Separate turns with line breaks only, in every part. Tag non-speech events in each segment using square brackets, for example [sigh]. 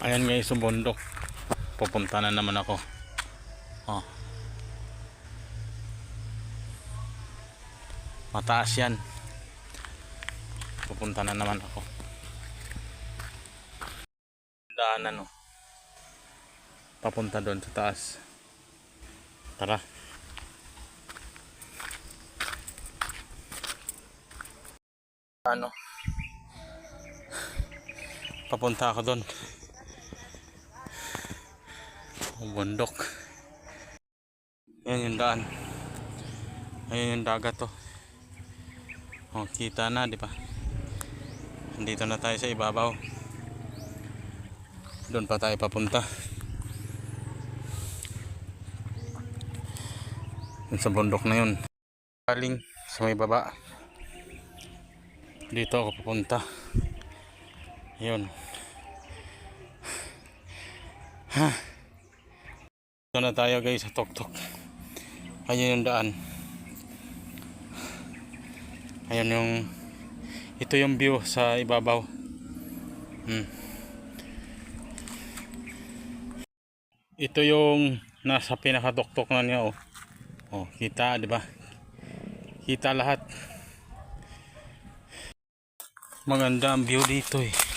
Ayan guys, sa bundok. Pupunta na naman ako. Oh. Mataas yan. Pupunta na naman ako. Daanan oh. Papunta doon sa taas. Tara. Ano? Papunta ako doon. Bundok. Yan yung daan. Ayun yung dagat to. Oh, kita na, di ba? Nandito na tayo sa ibabaw. Doon pa tayo papunta. Yun sa bundok na yun. Galing sa may baba. Dito ako papunta. Yun. [sighs] Ha. Dito na tayo guys sa tuktok. Ayun yung daan. Ayun yung ito yung view sa ibabaw. Hmm. Ito yung nasa pinakatuktok na niya oh. Oh, kita 'di ba? Kita lahat. Maganda ang view dito eh.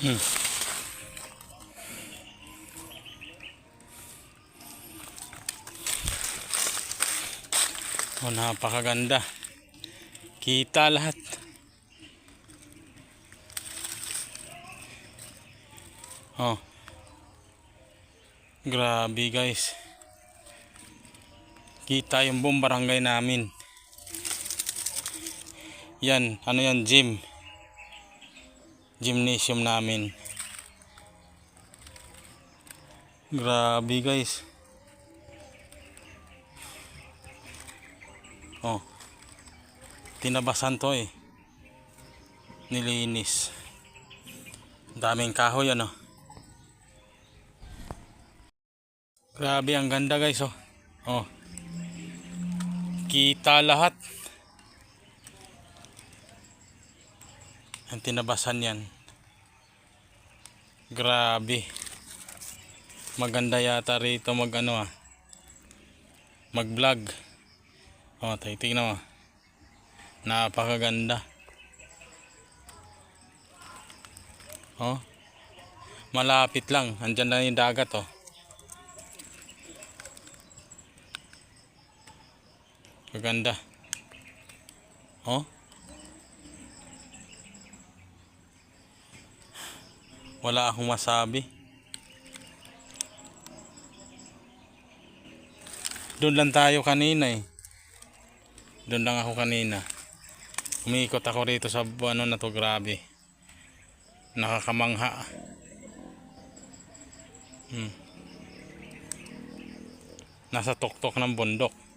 Hmm. Oh, napakaganda. Kita lahat. Oh. Grabe guys. Kita yung buong barangay namin. Yan, ano yan, gym. Gymnasium namin. Grabe guys. Oh. Tinabasan to eh. Nilinis. Daming kahoy ano. Grabe ang ganda guys oh. Oh. Kita lahat. Ang tinabasan yan. Grabe. Maganda yata rito mag ano ah. Mag vlog. Oh, tayo tingnan mo. Napakaganda. Oh. Malapit lang. Andyan na yung dagat oh. Maganda. Oh. Wala akong masabi. Doon lang tayo kanina eh. Doon lang ako kanina. Umiikot ako rito sa ano na to grabe. Nakakamangha. Hmm. Nasa tuktok ng bundok.